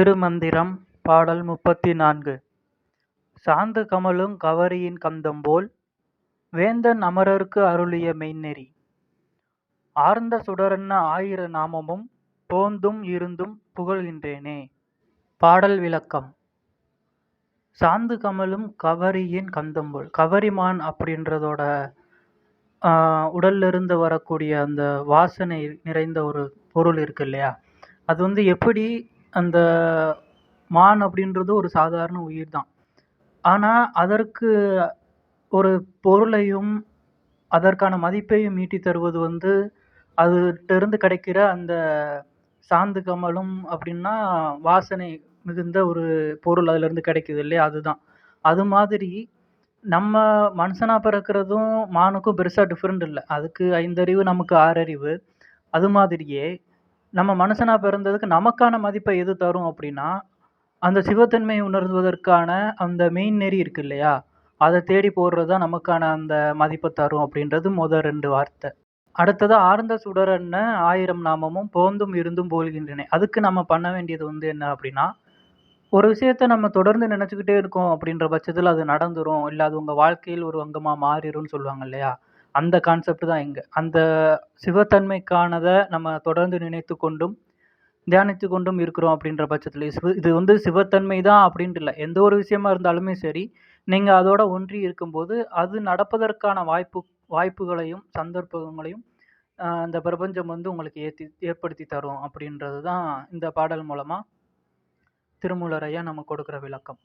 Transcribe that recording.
திருமந்திரம் பாடல் முப்பத்தி நான்கு சாந்து கமழுங் கவரியின் கந்தம்போல் வேந்தன் அமரர்க்கு அருளிய மெய்நெறி. ஆர்ந்த சுடரன்ன ஆயிர நாமமும் போந்தும் இருந்தும் புகழ்கின்றேனே. பாடல் விளக்கம். சாந்து கமலும் கவரியின் கந்தம்போல் கவரிமான் அப்படின்றதோட உடல்லிருந்து வரக்கூடிய அந்த வாசனை நிறைந்த ஒரு பொருள் இருக்கு இல்லையா? அது வந்து எப்படி அந்த மான் அப்படின்றது ஒரு சாதாரண உயிர் தான் ஆனால் அதற்கு ஒரு பொருளையும் அதற்கான மதிப்பையும் ஈட்டி தருவது வந்து அதுகிட்டருந்து கிடைக்கிற அந்த சாந்து கமலும் அப்படின்னா வாசனை மிகுந்த ஒரு பொருள் அதிலிருந்து கிடைக்குது இல்லையா? அதுதான். அது மாதிரி நம்ம மனுஷனாக பிறக்கிறதும் மானுக்கும் பெருசாக டிஃப்ரெண்ட் இல்லை. அதுக்கு ஐந்தறிவு நமக்கு ஆறறிவு. அது மாதிரியே நம்ம மனுஷனாக பிறந்ததுக்கு நமக்கான மதிப்பை எது தரும் அப்படின்னா அந்த சிவத்தன்மையை உணர்வதற்கான அந்த மெயின் நெறி இருக்கு இல்லையா? அதை தேடி போடுறது தான் நமக்கான அந்த மதிப்பை தரும் அப்படின்றது முத ரெண்டு வார்த்தை. அடுத்தது ஆர்ந்த சுடரன்ன ஆயிரம் நாமமும் போந்தும் இருந்தும் போல்கின்றன அதுக்கு நம்ம பண்ண வேண்டியது வந்து என்ன அப்படின்னா ஒரு விஷயத்த நம்ம தொடர்ந்து நினச்சிக்கிட்டே இருக்கோம் அப்படின்ற பட்சத்தில் அது நடந்துரும். இல்லை அது உங்கள் வாழ்க்கையில் ஒரு அங்கமாக மாறிடும்னு சொல்லுவாங்க இல்லையா? அந்த கான்செப்ட் தான் இங்கே. அந்த சிவத்தன்மைக்கானதை நம்ம தொடர்ந்து நினைத்து கொண்டும் தியானித்து கொண்டும் இருக்கிறோம் அப்படின்ற பட்சத்தில் சிவ இது வந்து சிவத்தன்மை தான் அப்படின்ட்டு இல்லை. எந்த ஒரு விஷயமா இருந்தாலுமே சரி நீங்கள் அதோட ஒன்றி இருக்கும்போது அது நடப்பதற்கான வாய்ப்பு வாய்ப்புகளையும் சந்தர்ப்பங்களையும் அந்த இந்த பிரபஞ்சம் வந்து உங்களுக்கு ஏற்றி ஏற்படுத்தி தரும் அப்படின்றது தான் இந்த பாடல் மூலமாக திருமூலரையா நம்ம கொடுக்குற விளக்கம்.